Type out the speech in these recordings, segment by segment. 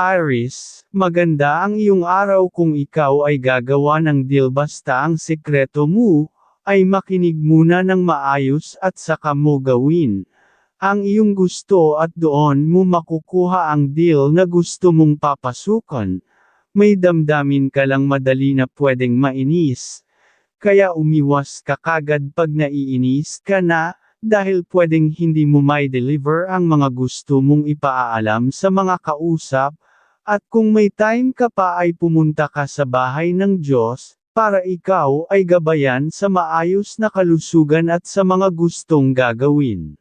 Iris, maganda ang iyong araw kung ikaw ay gagawa ng deal basta ang sekreto mo, ay makinig muna ng maayos at saka mo gawin. Ang iyong gusto at doon mo makukuha ang deal na gusto mong papasukan. May damdamin ka lang madali na pwedeng mainis. Kaya umiwas ka kagad pag naiinis ka na, dahil pwedeng hindi mo may deliver ang mga gusto mong ipaalam sa mga kausap, at kung may time ka pa ay pumunta ka sa bahay ng Diyos, para ikaw ay gabayan sa maayos na kalusugan at sa mga gustong gagawin.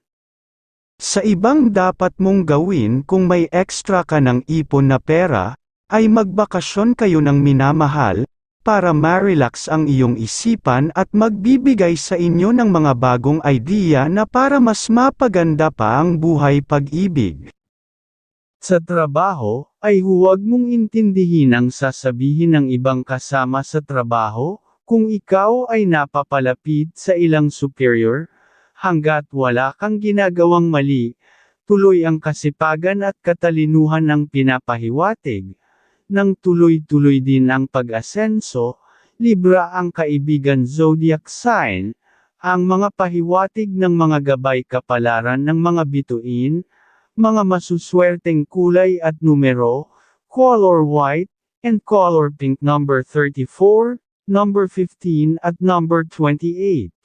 Sa ibang dapat mong gawin kung may extra ka ng ipon na pera, ay magbakasyon kayo ng minamahal, para ma-relax ang iyong isipan at magbibigay sa inyo ng mga bagong idea na para mas mapaganda pa ang buhay pag-ibig. Sa trabaho, ay huwag mong intindihin ang sasabihin ng ibang kasama sa trabaho, kung ikaw ay napapalapit sa ilang superior, hanggat wala kang ginagawang mali, tuloy ang kasipagan at katalinuhan ng pinapahiwatig. Nang tuloy-tuloy din ang pag-asenso, Libra ang kaibigan zodiac sign, ang mga pahiwatig ng mga gabay kapalaran ng mga bituin, mga masuswerteng kulay at numero, color white, and color pink number 34, number 15 at number 28.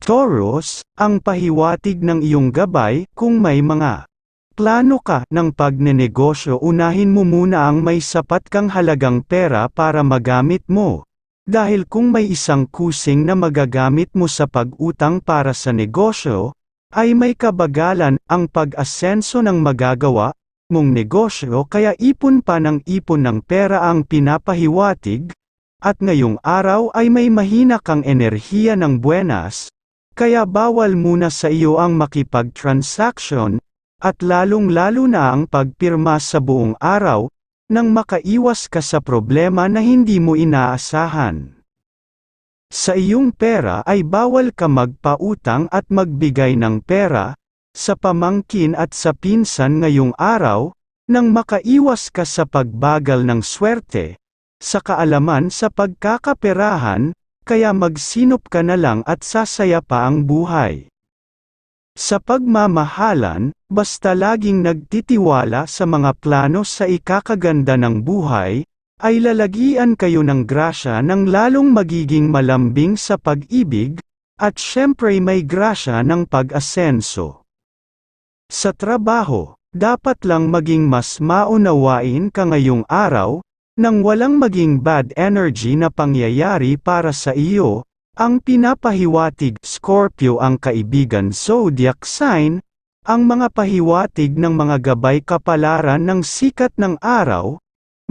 Taurus, ang pahiwatig ng iyong gabay, kung may mga plano ka ng pagnenegosyo unahin mo muna ang may sapat kang halagang pera para magamit mo. Dahil kung may isang kusing na magagamit mo sa pag-utang para sa negosyo, ay may kabagalan ang pag-asenso ng magagawa mong negosyo kaya ipon pa ng ipon ng pera ang pinapahiwatig, at ngayong araw ay may mahina kang enerhiya ng buenas, kaya bawal muna sa iyo ang makipag-transaction, at lalong-lalo na ang pagpirma sa buong araw, nang makaiwas ka sa problema na hindi mo inaasahan. Sa iyong pera ay bawal ka magpautang at magbigay ng pera, sa pamangkin at sa pinsan ngayong araw, nang makaiwas ka sa pagbagal ng swerte, sa kaalaman sa pagkakaperahan, kaya magsinop ka na lang at sasaya pa ang buhay. Sa pagmamahalan, basta laging nagtitiwala sa mga plano sa ikakaganda ng buhay, ay lalagian kayo ng grasya ng lalong magiging malambing sa pag-ibig, at syempre may grasya ng pag-asenso. Sa trabaho, dapat lang maging mas maunawain ka ngayong araw, nang walang maging bad energy na pangyayari para sa iyo, ang pinapahiwatig Scorpio ang kaibigan zodiac sign, ang mga pahiwatig ng mga gabay kapalaran ng sikat ng araw,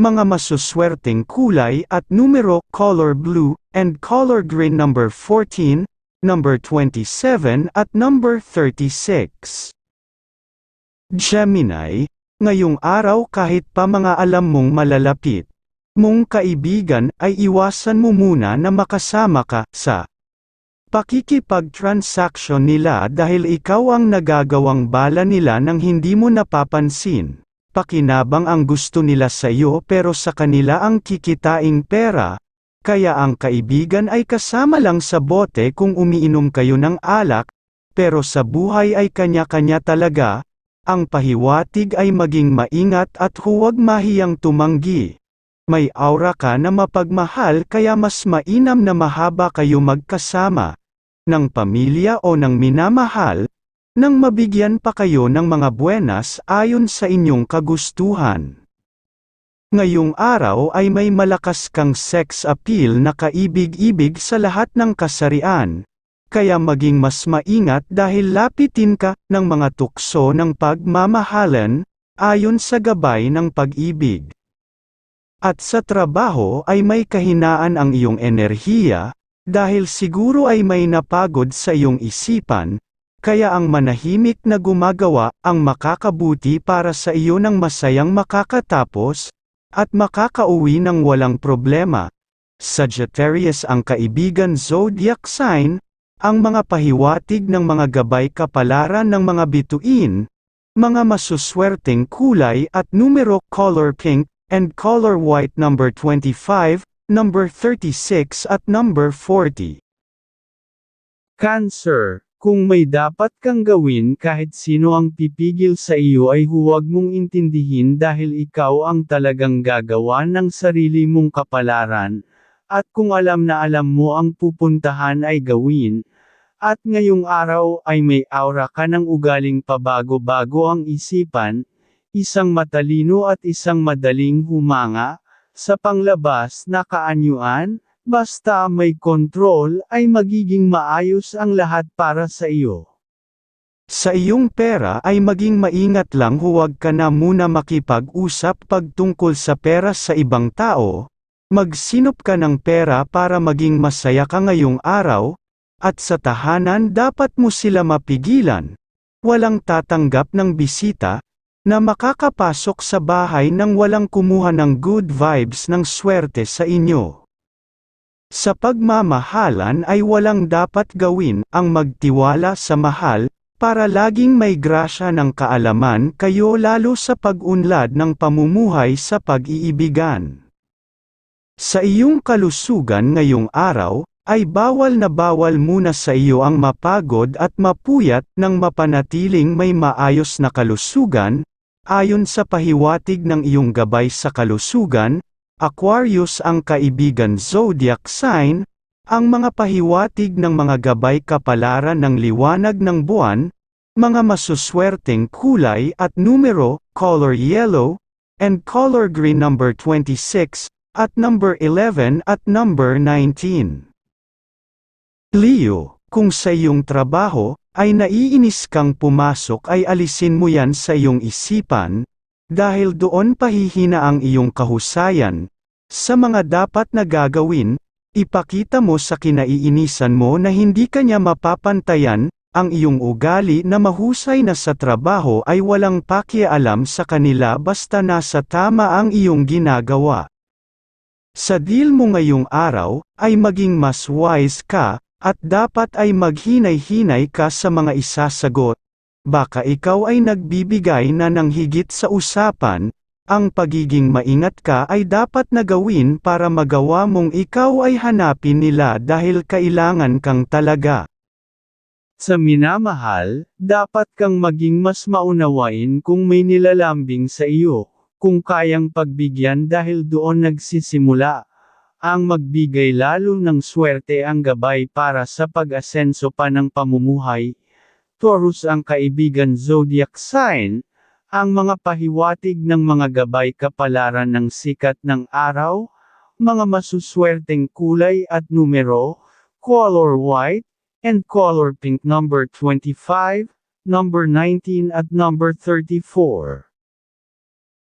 mga masuswerteng kulay at numero color blue and color green number 14, number 27 at number 36. Gemini, ngayong araw kahit pa mga alam mong malalapit, mong kaibigan ay iwasan mo muna na makasama ka sa pakikipag-transaction nila dahil ikaw ang nagagawang bala nila nang hindi mo napapansin. Pakinabang ang gusto nila sa iyo pero sa kanila ang kikitaing pera, kaya ang kaibigan ay kasama lang sa bote kung umiinom kayo ng alak, pero sa buhay ay kanya-kanya talaga, ang pahiwatig ay maging maingat at huwag mahiyang tumanggi. May aura ka na mapagmahal kaya mas mainam na mahaba kayo magkasama, ng pamilya o ng minamahal, nang mabigyan pa kayo ng mga buenas ayon sa inyong kagustuhan. Ngayong araw ay may malakas kang sex appeal na kaibig-ibig sa lahat ng kasarian, kaya maging mas maingat dahil lapitin ka ng mga tukso ng pagmamahalan, ayon sa gabay ng pag-ibig. At sa trabaho ay may kahinaan ang iyong enerhiya, dahil siguro ay may napagod sa iyong isipan, kaya ang manahimik na gumagawa ang makakabuti para sa iyo ng masayang makakatapos, at makakauwi ng walang problema. Sagittarius ang kaibigan zodiac sign, ang mga pahiwatig ng mga gabay kapalaran ng mga bituin, mga masuswerteng kulay at numero color pink and color white number 25, number 36 at number 40. Cancer, kung may dapat kang gawin kahit sino ang pipigil sa iyo ay huwag mong intindihin dahil ikaw ang talagang gagawa ng sarili mong kapalaran, at kung alam na alam mo ang pupuntahan ay gawin, at ngayong araw ay may aura ka ng ugaling pabago-bago ang isipan, isang matalino at isang madaling humanga, sa panglabas na kaanyuan, basta may kontrol ay magiging maayos ang lahat para sa iyo. Sa iyong pera ay maging maingat lang huwag ka na muna makipag-usap pagtungkol sa pera sa ibang tao, magsinop ka ng pera para maging masaya ka ngayong araw, at sa tahanan dapat mo sila mapigilan. Walang tatanggap ng bisita, na makakapasok sa bahay nang walang kumuha ng good vibes ng swerte sa inyo. Sa pagmamahalan ay walang dapat gawin ang magtiwala sa mahal, para laging may grasya ng kaalaman kayo lalo sa pag-unlad ng pamumuhay sa pag-iibigan. Sa iyong kalusugan ngayong araw, ay bawal na bawal muna sa iyo ang mapagod at mapuyat nang mapanatiling may maayos na kalusugan, ayon sa pahiwatig ng iyong gabay sa kalusugan, Aquarius ang kaibigan zodiac sign, ang mga pahiwatig ng mga gabay kapalaran ng liwanag ng buwan, mga masuswerteng kulay at numero, color yellow, and color green number 26, at number 11 at number 19. Leo, kung sa iyong trabaho, ay naiinis kang pumasok ay alisin mo yan sa iyong isipan, dahil doon pahihina ang iyong kahusayan, sa mga dapat na gagawin, ipakita mo sa kinaiinisan mo na hindi kanya mapapantayan, ang iyong ugali na mahusay na sa trabaho ay walang pakialam sa kanila basta nasa tama ang iyong ginagawa. Sa deal mo ngayong araw, ay maging mas wise ka, at dapat ay maghinay-hinay ka sa mga isasagot. Baka ikaw ay nagbibigay na ng higit sa usapan, ang pagiging maingat ka ay dapat na gawin para magawa mong ikaw ay hanapin nila dahil kailangan kang talaga. Sa minamahal, dapat kang maging mas maunawain kung may nilalambing sa iyo, kung kayang pagbigyan dahil doon nagsisimula. Ang magbigay lalo ng swerte ang gabay para sa pag-asenso pa ng pamumuhay. Taurus ang kaibigan zodiac sign, ang mga pahiwatig ng mga gabay kapalaran ng sikat ng araw, mga masuswerteng kulay at numero, color white, and color pink number 25, number 19 at number 34.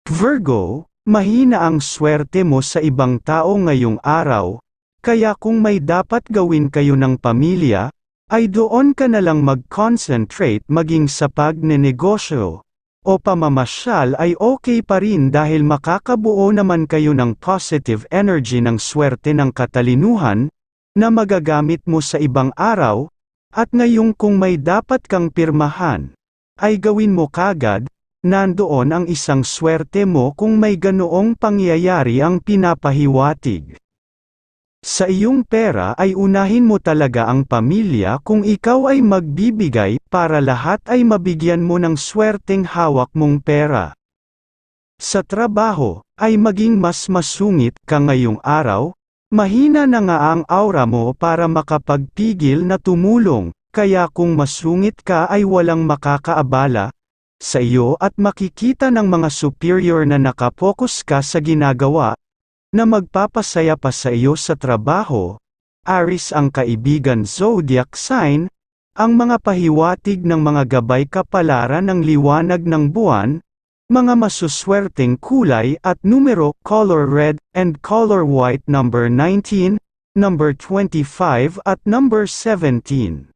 Virgo, mahina ang swerte mo sa ibang tao ngayong araw, kaya kung may dapat gawin kayo ng pamilya, ay doon ka na lang mag-concentrate maging sa pagnenegosyo, o pamamasyal ay okay pa rin dahil makakabuo naman kayo ng positive energy ng swerte ng katalinuhan, na magagamit mo sa ibang araw, at ngayong kung may dapat kang pirmahan, ay gawin mo kagad, nandoon ang isang swerte mo kung may ganoong pangyayari ang pinapahiwatig. Sa iyong pera ay unahin mo talaga ang pamilya kung ikaw ay magbibigay para lahat ay mabigyan mo ng swerteng hawak mong pera. Sa trabaho, ay maging mas masungit ka ngayong araw, mahina na nga ang aura mo para makapagpigil na tumulong, kaya kung masungit ka ay walang makakaabala, sa iyo at makikita ng mga superior na nakapokus ka sa ginagawa, na magpapasaya pa sa iyo sa trabaho, Aris ang kaibigan zodiac sign, ang mga pahiwatig ng mga gabay kapalaran ng liwanag ng buwan, mga masuswerteng kulay at numero, color red, and color white number 19, number 25 at number 17.